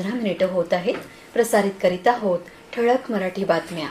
पंधरा मिनिटं होत आहेत. प्रसारित करीत आहोत ठळक मराठी बातम्या.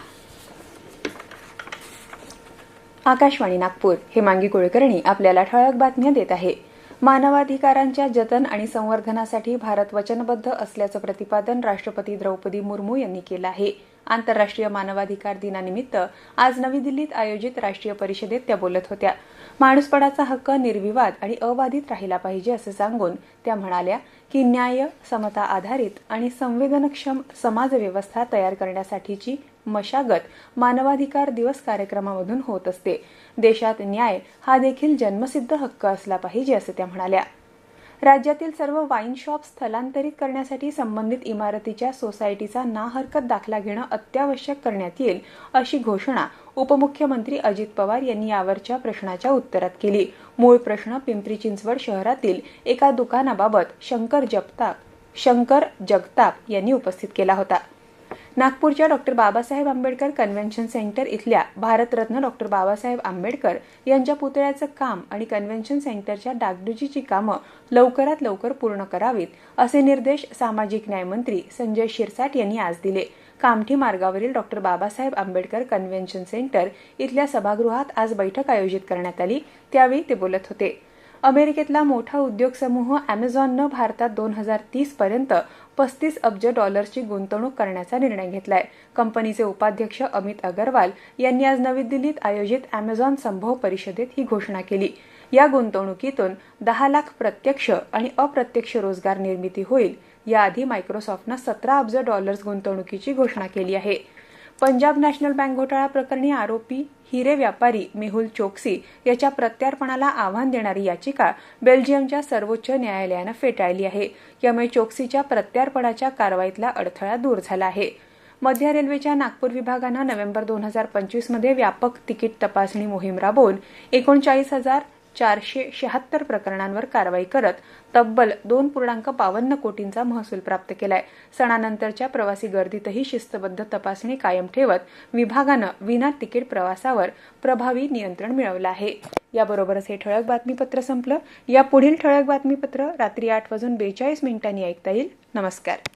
आकाशवाणी नागपूर हे मांगी कुलकर्णी आपल्याला ठळक बातम्या देत आहे. मानवाधिकारांच्या जतन आणि संवर्धनासाठी भारत वचनबद्ध असल्याचं प्रतिपादन राष्ट्रपती द्रौपदी मुर्मू यांनी केलं आहे. आंतरराष्ट्रीय मानवाधिकार दिनानिमित्त आज नवी दिल्लीत आयोजित राष्ट्रीय परिषदेत त्या बोलत होत्या. माणूसपणाचा हक्क निर्विवाद आणि अबाधित राहिला पाहिजे असं सांगून त्या म्हणाल्या की न्याय समता आधारित आणि संवेदनक्षम समाज व्यवस्था तयार करण्यासाठीची मशागत मानवाधिकार दिवस कार्यक्रमामधून होत असते. देशात न्याय हा देखील जन्मसिद्ध हक्क असला पाहिजे असं त्या म्हणाल्या. राज्यातील सर्व वाईन शॉप स्थलांतरित करण्यासाठी संबंधित इमारतीच्या सोसायटीचा ना हरकत दाखला घेणं अत्यावश्यक करण्यात येईल अशी घोषणा उपमुख्यमंत्री अजित पवार यांनी यावरच्या प्रश्नाच्या उत्तरात केली. मूळ प्रश्न पिंपरी चिंचवड शहरातील एका दुकानाबाबत शंकर जगताप शंकर जगताप यांनी उपस्थित केला होता. नागपूरच्या doctor Babasaheb Ambedkar convention centre इथल्या भारतरत्न डॉक्टर बाबासाहेब आंबेडकर यांच्या पुतळ्याचं काम आणि कन्व्हेन्शन सेंटरच्या डागडुजीची कामं लवकरात लवकर पूर्ण करावीत असे निर्देश सामाजिक न्यायमंत्री संजय शिरसाट यांनी आज दिले. कामठी मार्गावरील doctor Babasaheb Ambedkar convention centre इथल्या सभागृहात आज बैठक आयोजित करण्यात आली. त्यावेळी ते बोलत होते. अमेरिकेतला मोठा उद्योग समूह अमेझॉननं भारतात दोन हजार तीस पर्यंत पस्तीस अब्ज डॉलर्सची गुंतवणूक करण्याचा निर्णय घेतलाय. कंपनीचे उपाध्यक्ष अमित अगरवाल यांनी आज नवी दिल्लीत आयोजित अमेझॉन संभव परिषदेत ही घोषणा केली. या गुंतवणुकीतून दहा लाख प्रत्यक्ष आणि अप्रत्यक्ष रोजगार निर्मिती होईल. याआधी मायक्रोसॉफ्टनं सतरा अब्ज डॉलर्स गुंतवणुकीची घोषणा केली आहे. पंजाब नॅशनल बँक घोटाळा प्रकरणी आरोपी हिरे व्यापारी मेहुल चोक्सी याच्या प्रत्यार्पणाला आव्हान देणारी याचिका बेल्जियमच्या सर्वोच्च न्यायालयानं फेटाळली आहे. यामुळे चोक्सीच्या प्रत्यार्पणाच्या कारवाईतला अडथळा दूर झाला आहे. मध्य रेल्वेच्या नागपूर विभागानं नोव्हेंबर दोन हजार पंचवीसमध्ये व्यापक तिकीट तपासणी मोहीम राबवून एकोणचाळीस हजार चारशे शहात्तर प्रकरणांवर कारवाई करत तब्बल दोन पूर्णांक बावन्न कोटींचा महसूल प्राप्त केलाय. सणानंतरच्या प्रवासी गर्दीतही शिस्तबद्ध तपासणी कायम ठेवत विभागानं विना तिकीट प्रवासावर प्रभावी नियंत्रण मिळवलं आहे. याबरोबरच हे ठळक बातमीपत्र संपलं. या पुढील ठळक बातमीपत्र रात्री आठ वाजून बेचाळीस मिनिटांनी ऐकता येईल. नमस्कार.